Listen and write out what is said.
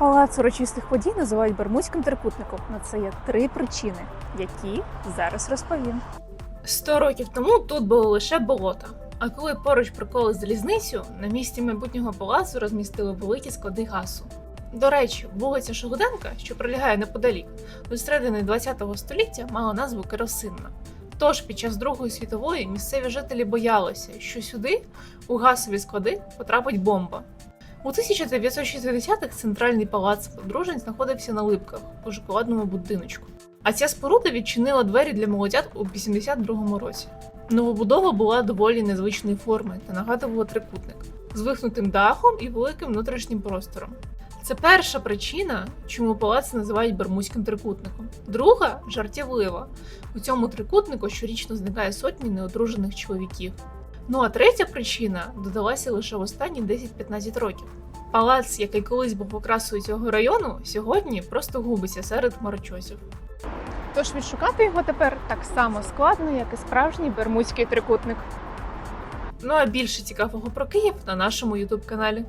Палац урочистих подій називають Бермудським трикутником. На це є три причини, які зараз розповім. Сто років тому тут було лише болото. А коли поруч проколи залізницю, на місці майбутнього палацу розмістили великі склади газу. До речі, вулиця Шогоденка, що пролягає неподалік, до середини ХХ століття мала назву Керосинна. Тож під час Другої світової місцеві жителі боялися, що сюди, у газові склади, потрапить бомба. У 1960-х центральний палац одружень знаходився на липках у шоколадному будиночку. А ця споруда відчинила двері для молодят у 82-му році. Новобудова була доволі незвичної форми та нагадувала трикутник з вихнутим дахом і великим внутрішнім простором. Це перша причина, чому палац називають Бермудським трикутником. Друга жартівлива. У цьому трикутнику щорічно зникає сотні неодружених чоловіків. Ну а третя причина додалася лише в останні 10-15 років. Палац, який колись був окрасою цього району, сьогодні просто губиться серед марочосів. Тож відшукати його тепер так само складно, як і справжній Бермудський трикутник. Ну а більше цікавого про Київ на нашому ютуб каналі.